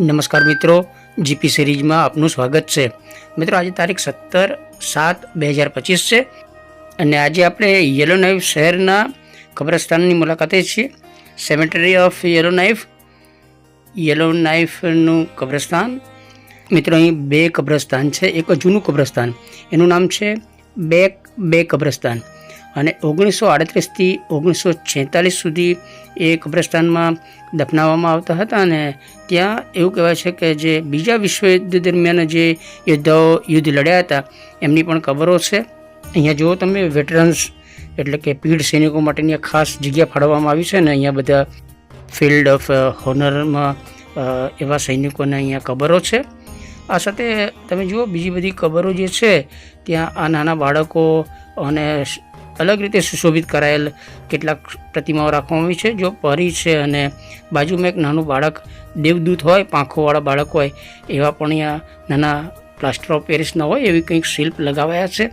નમસ્કાર મિત્રો, જીપી સિરીઝમાં આપનું સ્વાગત છે. મિત્રો, આજે તારીખ સત્તર સાત બે હજાર પચીસ છે અને આજે આપણે યલો નાઇફ શહેરના કબ્રસ્તાનની મુલાકાતે છીએ. સેમેટરી ઓફ યલો નાઇફ યલો નાઇફનું કબ્રસ્તાન. મિત્રો, અહીં બે કબ્રસ્તાન છે, એક જૂનું કબ્રસ્તાન. એનું નામ છે બેક બે કબ્રસ્તાન. અને ઓગણીસો આડત્રીસથી ઓગણીસો છેતાલીસ સુધી એ કબ્રસ્તાનમાં દફનાવવામાં આવતા હતા અને ત્યાં એવું કહેવાય છે કે જે બીજા વિશ્વયુદ્ધ દરમિયાન જે યોદ્ધાઓ યુદ્ધ લડ્યા હતા, એમની પણ કબરો છે. અહીંયા જુઓ તમે વેટરન્સ એટલે કે પીઢ સૈનિકો માટેની ખાસ જગ્યા ફાળવવામાં આવી છે ને અહીંયા બધા ફિલ્ડ ઓફ હોનરમાં એવા સૈનિકોને અહીંયા કબરો છે. આ સાથે તમે જુઓ, બીજી બધી કબરો જે છે, ત્યાં આ નાના બાળકો અને અલગ રીતે સુશોભિત કરાયેલ કેટલાક પ્રતિમાઓ રાખવામાં આવી છે. જો પરી છે અને બાજુમાં એક નાનું બાળક દેવદૂત હોય, પાંખોવાળા બાળક હોય, એવા પણ અહીંયા નાના પ્લાસ્ટર ઓફ પેરિસના હોય એવી કંઈક શિલ્પ લગાવાયા છે.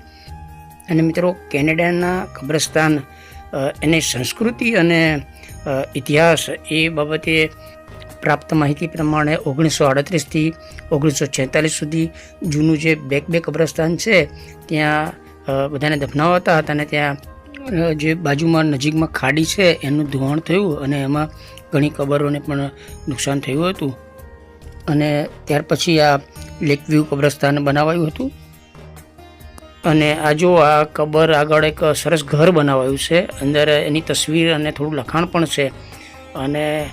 અને મિત્રો, કેનેડાના કબ્રસ્તાન એની સંસ્કૃતિ અને ઇતિહાસ એ બાબતે પ્રાપ્ત માહિતી પ્રમાણે ઓગણીસો આડત્રીસથી ઓગણીસો છેતાલીસ સુધી જૂનું જે બેક બે કબ્રસ્તાન છે, ત્યાં બધાને દફનાવતા હતા અને ત્યાં જે બાજુમાં નજીકમાં ખાડી છે, એનું ધોવાણ થયું અને એમાં ઘણી કબરોને પણ નુકસાન થયું હતું. અને ત્યાર પછી આ લેક વ્યૂ કબ્રસ્તાન બનાવાયું હતું. અને આ જો આ કબર આગળ એક સરસ ઘર બનાવાયું છે, અંદર એની તસવીર અને થોડું લખાણ પણ છે. અને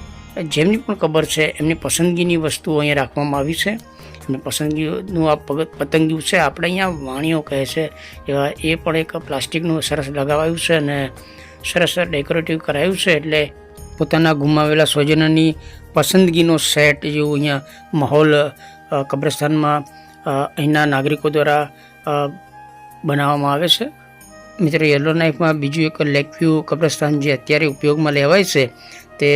જેમની પણ કબર છે, એમની પસંદગીની વસ્તુઓ અહીંયા રાખવામાં આવી છે. અને પસંદગીનું આ પતંગિયું છે. આપણે અહીંયા વાણીઓ કહે છે એવા એ પણ એક પ્લાસ્ટિકનું સરસ લગાવાયું છે અને સરસ ડેકોરેટિવ કરાયું છે એટલે પોતાના ગુમાવેલા સ્વજનોની પસંદગીનો સેટ જેવું અહીંયા માહોલ કબ્રસ્તાનમાં અહીંના નાગરિકો દ્વારા બનાવવામાં આવે છે. મિત્રો, યલો નાઇફમાં બીજું એક લેક વ્યૂ કબ્રસ્તાન જે અત્યારે ઉપયોગમાં લેવાય છે તે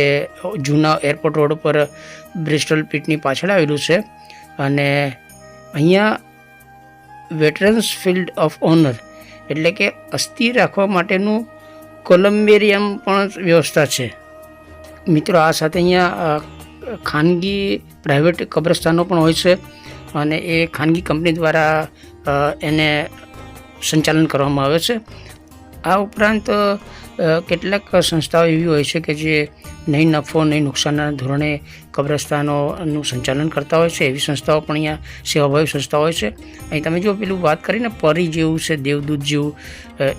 જૂના એરપોર્ટ રોડ પર બ્રિસ્ટલ પીટની પાછળ આવેલું છે. અને અહીંયા વેટરન્સ ફિલ્ડ ઓફ ઓનર એટલે કે અસ્થિ રાખવા માટેનું કોલમ્બેરિયમ પણ વ્યવસ્થા છે. મિત્રો, આ સાથે અહીંયા ખાનગી પ્રાઇવેટ કબ્રસ્તાનો પણ હોય છે અને એ ખાનગી કંપની દ્વારા એને સંચાલન કરવામાં આવે છે. આ ઉપરાંત કેટલાક સંસ્થાઓ એવી હોય છે કે જે નહીં નફો નહીં નુકસાનના ધોરણે કબ્રસ્તાનોનું સંચાલન કરતા હોય છે. એવી સંસ્થાઓ પણ અહીંયા સેવાભાવી સંસ્થાઓ હોય છે. અહીં તમે જો પેલું વાત કરીને પરી જેવું છે, દેવદૂત જેવું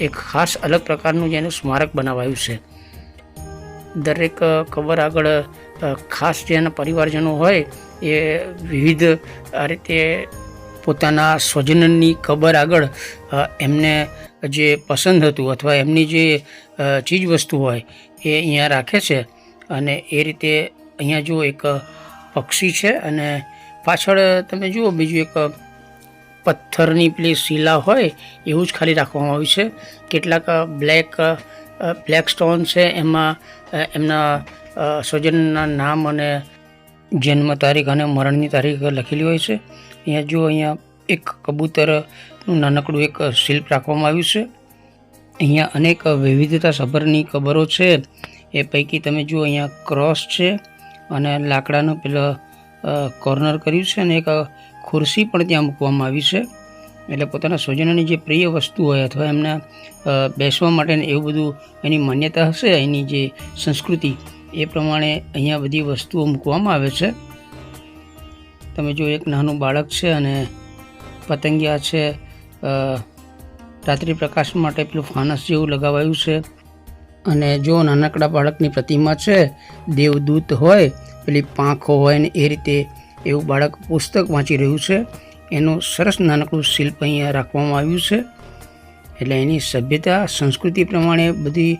એક ખાસ અલગ પ્રકારનું જેનું સ્મારક બનાવાયું છે. દરેક કબર આગળ ખાસ જેના પરિવારજનો હોય, એ વિવિધ, આ રીતે પોતાના સ્વજનની કબર આગળ એમને જે પસંદ હતું અથવા એમની જે ચીજ વસ્તુ હોય એ અહીંયા રાખે છે અને એ રીતે અહીંયા જો એક પક્ષી છે અને પાછળ તમે જુઓ બીજું એક પથ્થરની પેલી શિલા હોય એવું જ ખાલી રાખવામાં આવ્યું છે. કેટલાક બ્લેક બ્લેક સ્ટોન છે એમાં એમના સ્વજનના નામ અને જન્મ તારીખ અને મરણની તારીખ લખેલી હોય છે. અહીંયા જો અહીંયા એક કબૂતરનું નાનકડું એક શિલ્પ રાખવામાં આવ્યું છે. અહીંયા અનેક વિવિધતા સભરની કબરો છે. એ પૈકી તમે જુઓ અહીંયા ક્રોસ છે અને લાકડાનું પેલો કોર્નર કર્યું છે અને એક ખુરશી પણ ત્યાં મૂકવામાં આવી છે. એટલે પોતાના સ્વજનોની જે પ્રિય વસ્તુ હોય અથવા એમના બેસવા માટે એવું બધું એની માન્યતા હશે, એની જે સંસ્કૃતિ, એ પ્રમાણે અહીંયા બધી વસ્તુઓ મૂકવામાં આવે છે. તમે જો એક નાનું બાળક છે અને પતંગિયા છે રાત્રિ પ્રકાશ માટે પેલું ફાનસ જેવું લગાવાયું છે. અને જો નાનકડા બાળકની પ્રતિમા છે, દેવદૂત હોય, પેલી પાંખો હોય ને એ રીતે એવું બાળક પુસ્તક વાંચી રહ્યું છે. એનું સરસ નાનકડું શિલ્પ અહીંયા રાખવામાં આવ્યું છે. એટલે એની સભ્યતા, સંસ્કૃતિ પ્રમાણે બધી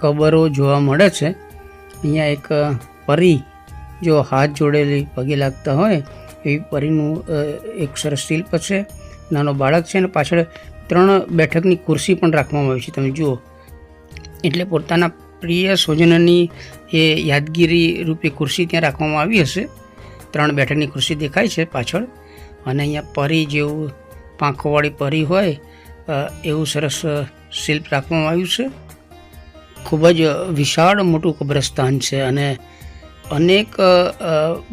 કબરો જોવા મળે છે. અહીંયા એક પરી જો હાથ જોડેલી પગે લાગતા હોય, એવી પરીનું એક સરસ શિલ્પ છે. નાનો બાળક છે અને પાછળ ત્રણ બેઠકની ખુરશી પણ રાખવામાં આવી છે. તમે જુઓ. એટલે પોતાના પ્રિય સ્વજનની એ યાદગીરી રૂપે ખુરશી ત્યાં રાખવામાં આવી હશે. ત્રણ બેઠકની ખુરશી દેખાય છે પાછળ. અને અહીંયા પરી જેવું પાંખોવાળી પરી હોય એવું સરસ શિલ્પ રાખવામાં આવ્યું છે. ખૂબ જ વિશાળ મોટું કબ્રસ્તાન છે અને અનેક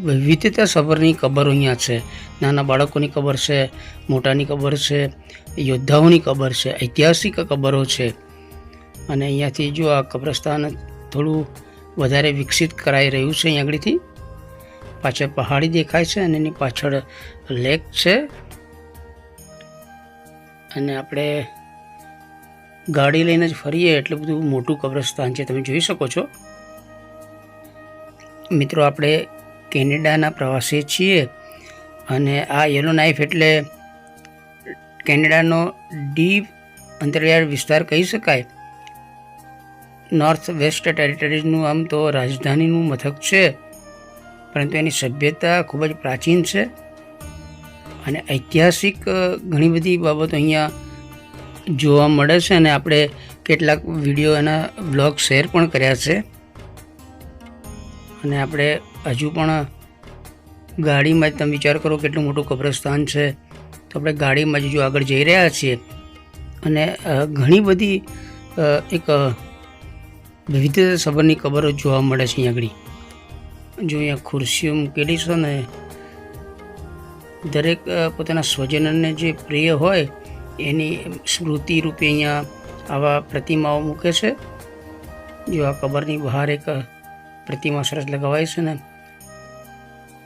વિવિધતા સભરની કબરો અહીંયા છે. નાના બાળકોની કબર છે, મોટાની કબર છે, યોદ્ધાઓની કબર છે, ઐતિહાસિક કબરો છે. અને અહીંયાથી જો આ કબ્રસ્તાન થોડું વધારે વિકસિત કરાઈ રહ્યું છે અહીં આગળથી, પાછળ પહાડી દેખાય છે અને એની પાછળ લેક છે. અને આપણે ગાડી લઈને જ ફરીએ, એટલે બધું મોટું કબ્રસ્તાન છે, તમે જોઈ શકો છો. મિત્રો, આપણે કેનેડાના પ્રવાસી છીએ અને આ યલો નાઇફ એટલે કેનેડાનો ડીપ અંતરિયાળ વિસ્તાર કહી શકાય. નોર્થ વેસ્ટ ટેરિટરીઝનું આમ તો રાજધાનીનું મથક છે, પરંતુ એની સભ્યતા ખૂબ જ પ્રાચીન છે અને ઐતિહાસિક ઘણી બધી બાબતો અહીંયા જોવા મળે છે અને આપણે કેટલાક વીડિયો એના બ્લોગ શેર પણ કર્યા છે. અને આપણે હજુ પણ ગાડીમાં જ તમે વિચાર કરો કેટલું મોટું કબ્રસ્તાન છે. તો આપણે ગાડીમાં જ જો આગળ જઈ રહ્યા છીએ અને ઘણી બધી એક વિવિધ સબરની કબરો જોવા મળે છે અહીંયા આગળ. જો અહીંયા ખુરશીઓ મૂકેલી છે ને, દરેક પોતાના સ્વજનને જે પ્રિય હોય એની સ્મૃતિ રૂપે અહીંયા આવા પ્રતિમાઓ મૂકે છે. જો આ કબરની બહાર એક પ્રતિમા સરસ લગાવાય છે ને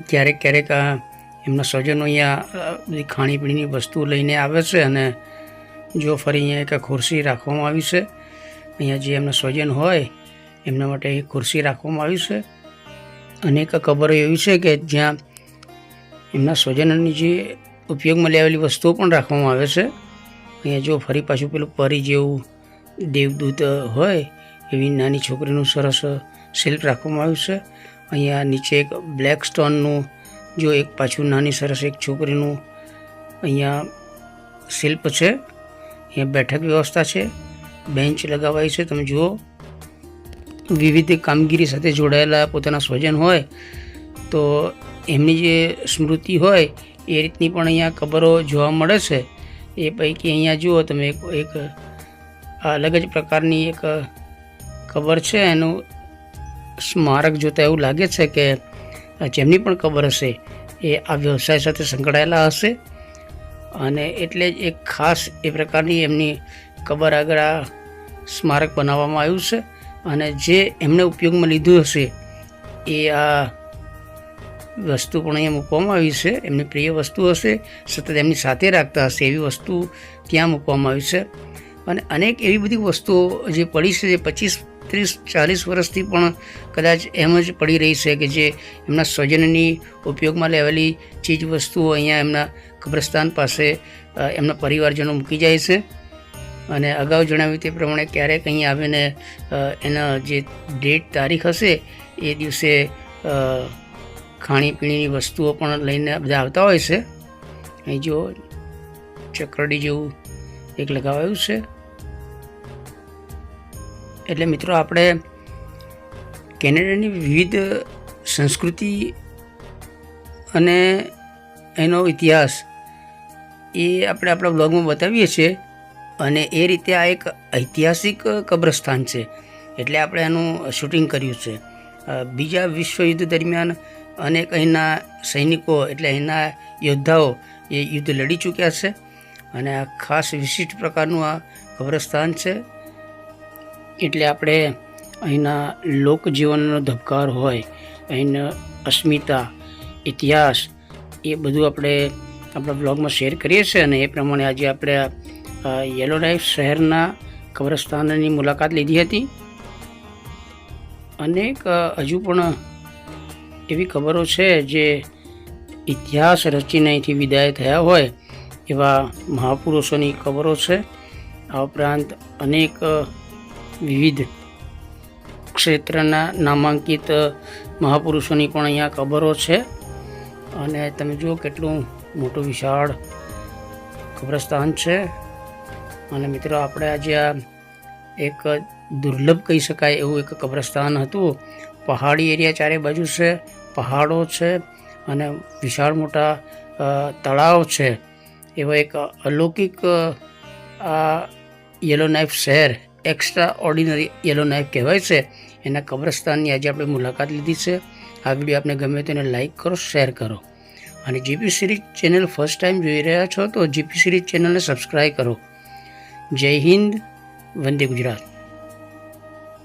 ક્યારેક ક્યારેક આ એમના સ્વજનો અહીંયા બધી ખાણીપીણીની વસ્તુ લઈને આવે છે અને જો ફરી અહીંયા એક ખુરશી રાખવામાં આવી છે, અહીંયા જે એમના સ્વજન હોય, એમના માટે એક ખુરશી રાખવામાં આવી છે. અનેક કબરો એવી છે કે જ્યાં એમના સ્વજનોની જે ઉપયોગમાં લેવાયેલી વસ્તુઓ પણ રાખવામાં આવે છે. અહીંયા જો ફરી પાછું પેલું પરી જેવું દેવદૂત હોય, એવી નાની છોકરીનું સરસ શિલ્પ રાખવામાં આવ્યું છે. અહીંયા નીચે એક બ્લેક સ્ટોનનું જો એક પાછું નાની સરસ એક છોકરીનું અહીંયા શિલ્પ છે. અહીંયા બેઠક વ્યવસ્થા છે. બેન્ચ લગાવાઈ છે. તમે જુઓ. વિવિધ કામગીરી સાથે જોડાયેલા પોતાના સ્વજન હોય તો એમની જે સ્મૃતિ હોય એ રીતની પણ અહીંયા કબરો જોવા મળે છે. એ પૈકી અહીંયા જુઓ તમે એક અલગ જ પ્રકારની એક કબર છે. એનું સ્મારક જોતાં એવું લાગે છે કે જેમની પણ કબર હશે, એ આ વ્યવસાય સાથે સંકળાયેલા હશે. અને એટલે જ એક ખાસ એ પ્રકારની એમની કબર આગળ આ સ્મારક બનાવવામાં આવ્યું છે. અને જે એમને ઉપયોગમાં લીધું હશે, એ આ વસ્તુ પણ અહીંયા મૂકવામાં આવી છે. એમની પ્રિય વસ્તુ હશે, સતત એમની સાથે રાખતા હશે એવી વસ્તુ ત્યાં મૂકવામાં આવી છે. અને અનેક એવી બધી વસ્તુઓ જે પડી છે, જે પચીસ ત્રીસ, ચાલીસ વર્ષથી પણ કદાચ એમ જ પડી રહી છે કે જે એમના સ્વજનની ઉપયોગમાં લેવાલી ચીજ વસ્તુઓ અહીંયા એમના કબ્રસ્તાન પાસે એમના પરિવારજનો મૂકી જાય છે. અને અગાઉ જણાવ્યું તે પ્રમાણે ક્યારેક અહીં આવીને એના જે ડેટ તારીખ હશે, એ દિવસે ખાણીપીણીની વસ્તુઓ પણ લઈને બધા આવતા હોય છે. અહીં જો ચક્રડી જેવું એક લગાવાયું છે. એટલે મિત્રો આપણે કેનેડાની વિવિધ સંસ્કૃતિ અને એનો ઇતિહાસ એ આપણે આપણા બ્લોગમાં બતાવીએ છીએ અને એ રીતે આ એક ઐતિહાસિક કબ્રસ્તાન છે. એટલે આપણે આનું શૂટિંગ કર્યું છે. બીજા વિશ્વયુદ્ધ દરમિયાન અનેક અહીંના સૈનિકો એટલે અહીંના યોદ્ધાઓ એ યુદ્ધ લડી ચૂક્યા છે અને આ ખાસ વિશિષ્ટ પ્રકારનું આ કબ્રસ્તાન છે. એટલે આપણે અહીંના લોકજીવનનો ધબકાર હોય, અહીંના અસ્મિતા, ઇતિહાસ, એ બધું આપણે આપણા બ્લોગમાં શેર કરીએ છીએ અને એ પ્રમાણે આજે આપણે યલો નાઇફ શહેરના કબ્રસ્તાનની મુલાકાત લીધી હતી. અનેક હજુ પણ એવી ખબરો છે જે ઇતિહાસ રચીને અહીંથી વિદાય થયા હોય એવા મહાપુરુષોની ખબરો છે. આ ઉપરાંત અનેક વિવિધ ક્ષેત્રના નામાંકિત મહાપુરુષોની પણ અહીંયા ખબરો છે. અને તમે જુઓ કેટલું મોટું વિશાળ કબ્રસ્તાન છે. અને મિત્રો, આપણે આજે આ એક દુર્લભ કહી શકાય એવું એક કબ્રસ્તાન હતું. પહાડી એરિયા ચારે બાજુ છે, પહાડો છે, અને વિશાળ મોટા તળાવ છે. એવો એક અલૌકિક આ યલો નાઇફ શહેર એક્સ્ટ્રા ઓર્ડિનરી યલો નાઇફ કહેવાય છે. એના કબ્રસ્તાનની આજે આપણે મુલાકાત લીધી છે. આ વીડિયો આપને ગમે તો એને લાઇક કરો શેર કરો. અને GP series channel first time જોઈ રહ્યા છો તો જીપી સિરીઝ ચેનલને સબસ્ક્રાઈબ કરો. જય હિન્દ, વંદે ગુજરાત.